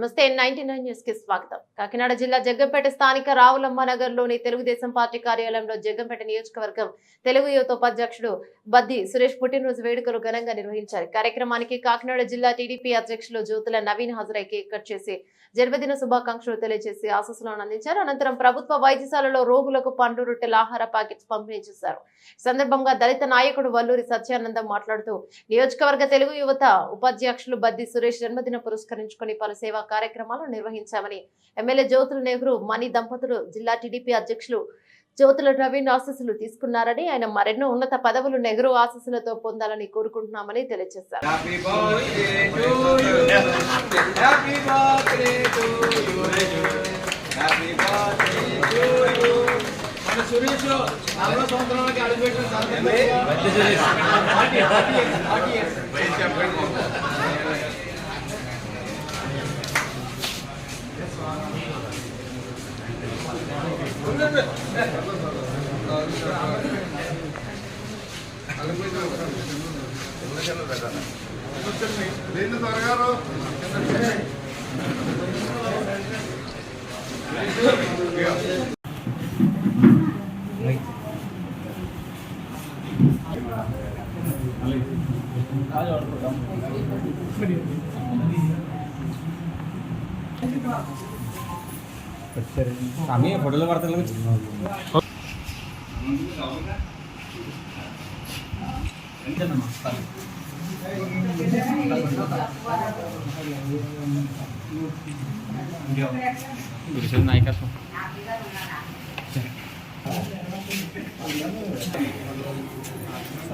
నమస్తే ninety nine న్యూస్కి స్వాగతం. కాకినాడ జిల్లా జగ్గంపేట స్థానిక రావులమ్మ నగర్లోని తెలుగుదేశం పార్టీ కార్యాలయంలో జగ్గంపేట నియోజకవర్గం తెలుగు యువత ఉపాధ్యక్షుడు బద్ది సురేష్ పుట్టినరోజు వేడుకలు ఘనంగా నిర్వహించారు. కార్యక్రమానికి కాకినాడ జిల్లా టీడీపీ అధ్యక్షులు జ్యోతుల నవీన్ హాజరై కేక్ కట్ చేసి జన్మదిన శుభాకాంక్షలు తెలియజేసి ఆశస్సులను అందించారు. అనంతరం ప్రభుత్వ వైద్యశాలలో రోగులకు పండు రొట్టెల ఆహార ప్యాకెట్స్ పంపిణీ చేశారు. సందర్భంగా దళిత నాయకుడు వల్లూరి సత్యానందం మాట్లాడుతూ నియోజకవర్గ తెలుగు యువత ఉపాధ్యక్షులు బద్ది సురేష్ జన్మదిన పురస్కరించుకొని పలు సేవా కార్యక్రమాలు నిర్వహించామని ఎమ్మెల్యే జ్యోతుల నెహ్రూ మణి దంపతులు జిల్లా టీడీపీ అధ్యక్షులు జ్యోతుల నవీన్ ఆశీస్సులు తీసుకున్నారని ఆయన మరెన్నో ఉన్నత పదవులు నెహ్రూ ఆశీస్సులతో పొందాలని కోరుకుంటున్నామని తెలియజేశారు. సురేష్ నలభై సంవత్సరాలకి అడుగుపెట్టిన దీన్ని త్వరగా আমি হোটেলে বাড়তে লাগছি నాయక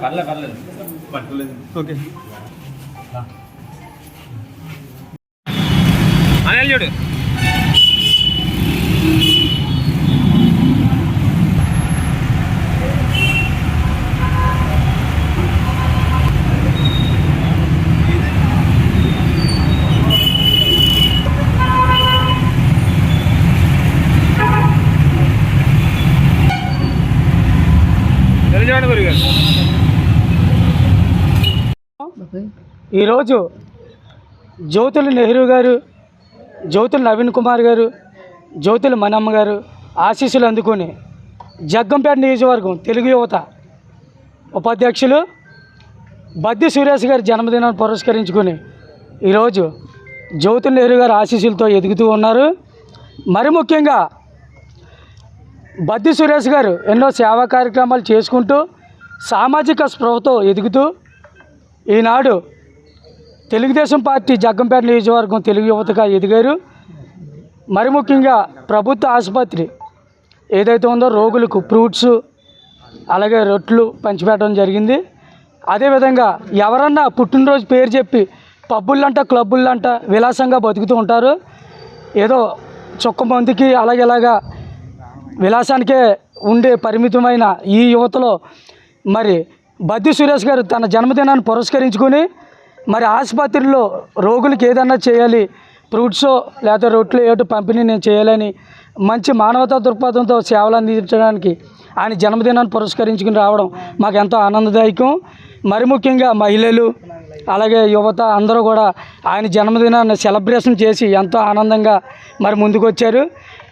పర్లేదు పర్లేదు పట్టుకోలేదు ఓకే అనిల్ చూడు ఈరోజు జ్యోతుల నెహ్రూ గారు జ్యోతుల నవీన్ కుమార్ గారు జ్యోతుల మనమ్మ గారు ఆశీస్సులు అందుకొని జగ్గంపేట నియోజకవర్గం తెలుగు యువత ఉపాధ్యక్షులు బద్ది సురేష్ గారి జన్మదినాన్ని పురస్కరించుకొని ఈరోజు జ్యోతుల నెహ్రూ గారు ఆశీస్సులతో ఎదుగుతూ ఉన్నారు. మరి ముఖ్యంగా బద్ది సురేష్ గారు ఎన్నో సేవా కార్యక్రమాలు చేసుకుంటూ సామాజిక స్పృహతో ఎదుగుతూ ఈనాడు తెలుగుదేశం పార్టీ జగ్గంపేట నియోజకవర్గం తెలుగు యువతగా ఎదిగారు. మరి ముఖ్యంగా ప్రభుత్వ ఆసుపత్రి ఏదైతే ఉందో రోగులకు ఫ్రూట్స్ అలాగే రొట్లు పంచిపెట్టడం జరిగింది. అదేవిధంగా ఎవరన్నా పుట్టినరోజు పేరు చెప్పి పబ్బులంట క్లబ్బులంట విలాసంగా బతుకుతూ ఉంటారు. ఏదో చుక్క మందికి అలాగే ఇలాగా విలాసానికే ఉండే పరిమితమైన ఈ యువతలో మరి బద్ది సురేష్ గారు తన జన్మదినాన్ని పురస్కరించుకొని మరి ఆసుపత్రిలో రోగులకు ఏదన్నా చేయాలి ఫ్రూట్స్ లేకపోతే రొట్లు ఏటో పంపిణీ నేను చేయాలని మంచి మానవతా దృక్పథంతో సేవలు అందించడానికి ఆయన జన్మదినాన్ని పురస్కరించుకుని రావడం మాకు ఎంతో ఆనందదాయకం. మరి ముఖ్యంగా మహిళలు అలాగే యువత అందరూ కూడా ఆయన జన్మదినాన్ని సెలబ్రేషన్ చేసి ఎంతో ఆనందంగా మరి ముందుకొచ్చారు.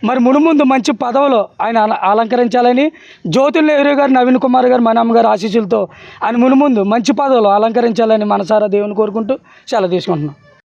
మరి మునుముందు మంచి పదవులు ఆయన అల- అలంకరించాలని జ్యోతుల నెహ్రూ గారు నవీన్ కుమార్ గారు మనమ్మ గారు ఆశీస్సులతో ఆయన మునుముందు మంచి పదవులు అలంకరించాలని మనసారా దేవుని కోరుకుంటూ సెలవు తీసుకుంటున్నాం.